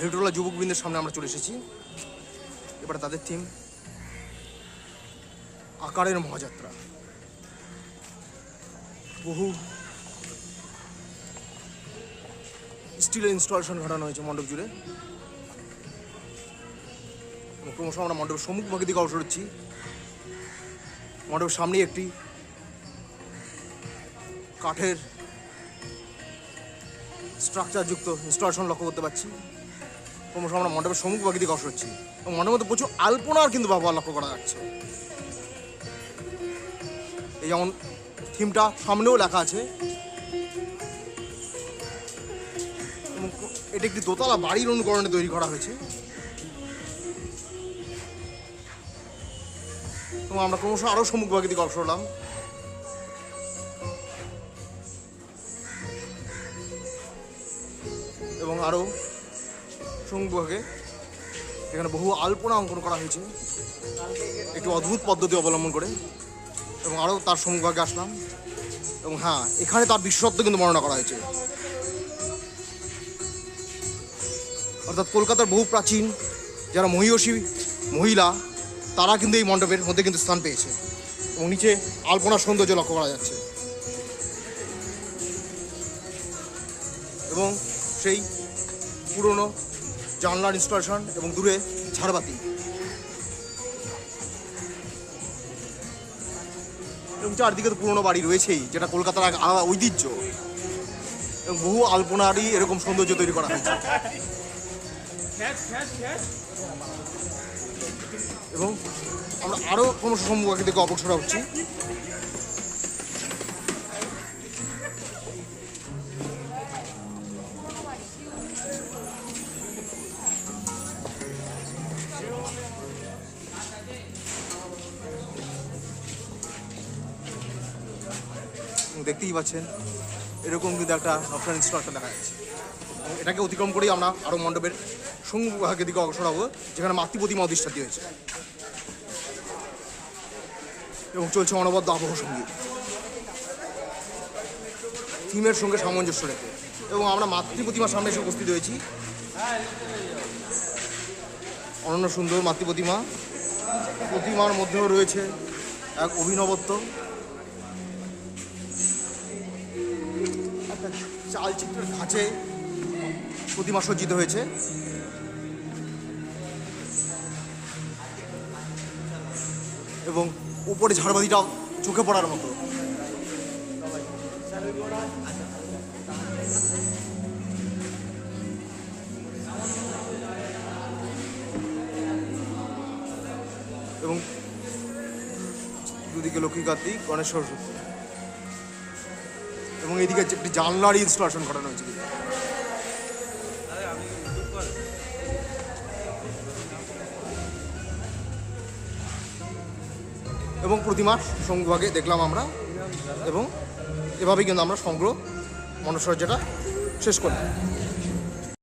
হেটোলা যুবকবৃন্দের সামনে আমরা চলে এসেছি। এবার তাদের থিম আকারের মহাযাত্রা। বহু স্টিলের ইনস্টলেশন ঘটানো হয়েছে মণ্ডপ জুড়ে। ক্রমশ আমরা মণ্ডপের সম্মুখ ভাগে দিকে অবসর হচ্ছি। মণ্ডপের সামনেই একটি কাঠের স্ট্রাকচারযুক্ত ইনস্টলেশন লক্ষ্য করতে পারছি। ক্রমশ আমরা মণ্ডপের সম্মুখ ভাগে দিকে অবসর হচ্ছি। এবং মণ্ডপের মধ্যে প্রচুর আলপনার কিন্তু ব্যবহার লক্ষ্য করা যাচ্ছে। এই যেমন থিমটা সামনেও লেখা আছে। এটা একটি দোতলা বাড়ির অনুকরণে তৈরি করা হয়েছে। এবং আমরা ক্রমশ আরও সম্মুখভাগে দিকে অগ্রসর হলাম। এবং আরও সম্মুখভাগে এখানে বহু আলপনা অঙ্কন করা হয়েছে। একটি অদ্ভুত পদ্ধতি অবলম্বন করে এবং আরও তার সম্মুখভাগে আসলাম। এবং হ্যাঁ এখানে তার বিশেষত্ব কিন্তু বর্ণনা করা হয়েছে। অর্থাৎ কলকাতার বহু প্রাচীন, যারা মহিষী, মহিলা, তারা কিন্তু এই মণ্ডপের মধ্যে কিন্তু স্থান পেয়েছে। এবং নিচে আলপনার সৌন্দর্য লক্ষ্য করা যাচ্ছে। এবং সেই পুরনো জানলার ইনস্টলেশন এবং দূরে ঝাড়বাতি। এবং চারদিকে তো পুরনো বাড়ি রয়েছেই, যেটা কলকাতার আলাদা ঐতিহ্য। এবং বহু আলপনারই এরকম সৌন্দর্য তৈরি করা হয়েছে। এবং আমরা আরও ক্রমশ সম্মুখ থেকে অগ্রসর হচ্ছি। দেখতেই পাচ্ছেন, এরকম কিন্তু একটা আপনার ইনস্টলটা দেখা যাচ্ছে। এটাকে অতিক্রম করেই আমরা আরও মণ্ডপের সম্মুখভাগের দিকে অগ্রসর হব, যেখানে মাতৃ প্রতিমা অধিষ্ঠাতি হয়েছে। এবং চলছে অনবদ্য আবহ সংগীত থিমের সঙ্গে সামঞ্জস্য রেখে। এবং আমরা মাতৃ প্রতিমার সামনে এসে উপস্থিত হয়েছি। অনন্য সুন্দর মাতৃ প্রতিমা প্রতিমার মধ্যেও রয়েছে এক অভিনবত্ব। চালচিত্রের ধাঁচে প্রতিমা সজ্জিত হয়েছে। এবং উপরে ঝাড়বাতিটাও চোখে পড়ার মতো। এবং দুদিকে লক্ষ্মী কার্তিক, গণেশ সরস্বতী। এবং এদিকে একটি জানলার ইনস্টলেশন করানো হয়েছে। এবং প্রতিমার সংভাগে দেখলাম আমরা এবং এভাবেই কিন্তু আমরা সংগ্রহ মনসজ্জাটা শেষ করলাম।